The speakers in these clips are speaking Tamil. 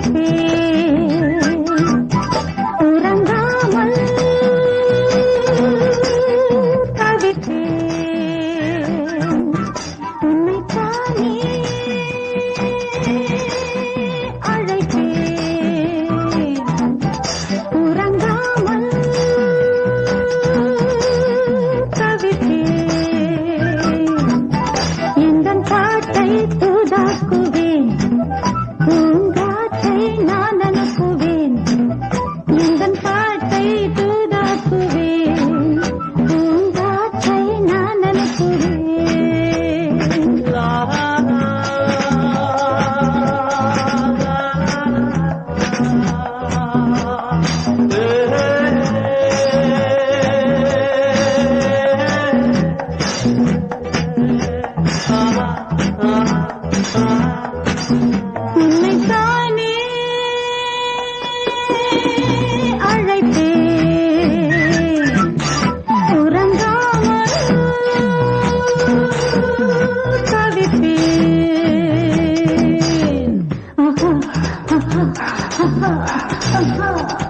deixei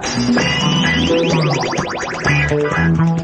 Thank you.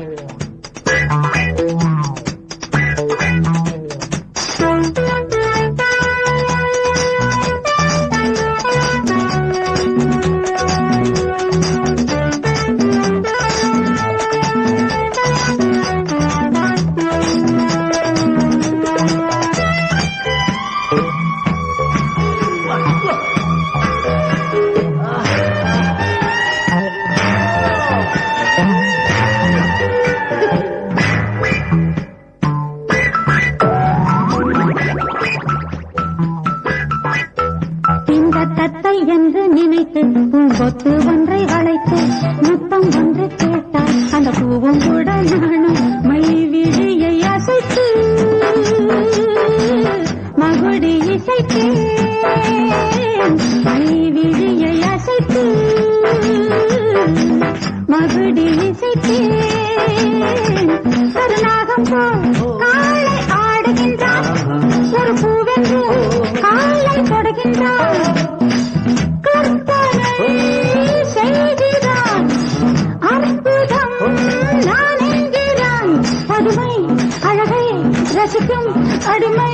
பூங்கொத்து ஒன்றை வளைத்து முத்தம் ஒன்று கேட்டால் அந்த பூவும் கூட நானும் மை விழியை அசைத்து மகுடி இசைத்தேன். மை விழியை அசைத்து மகுடி இசைத்தேன். கருநாகம் போல் காலை ஆடுகின்றான். ஒரு பூவென்று காலை தொடகின்றான். ரசிக்கும் அடிமை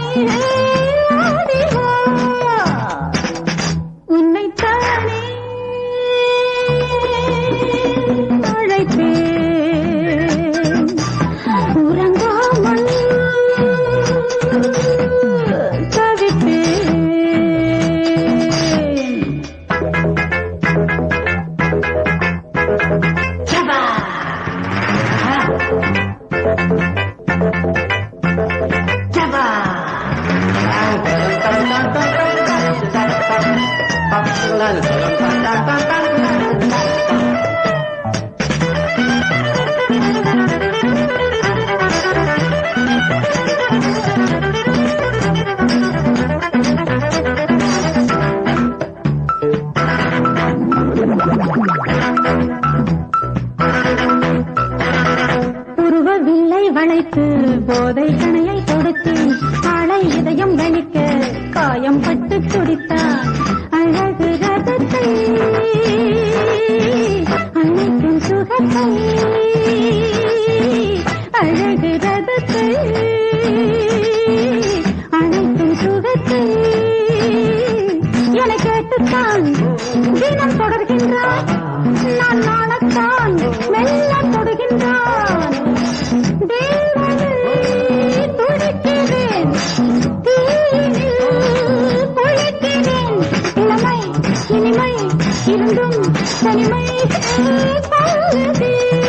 உருவ வில்லை வளைத்து போதை கணையை கொடுத்து காளை இதயம் வலிக்க காயம் பட்டு துடித்தான் அழகு ரதத்தை சுகத்தை அழகு ரதத்தை तन्मय एक पल भी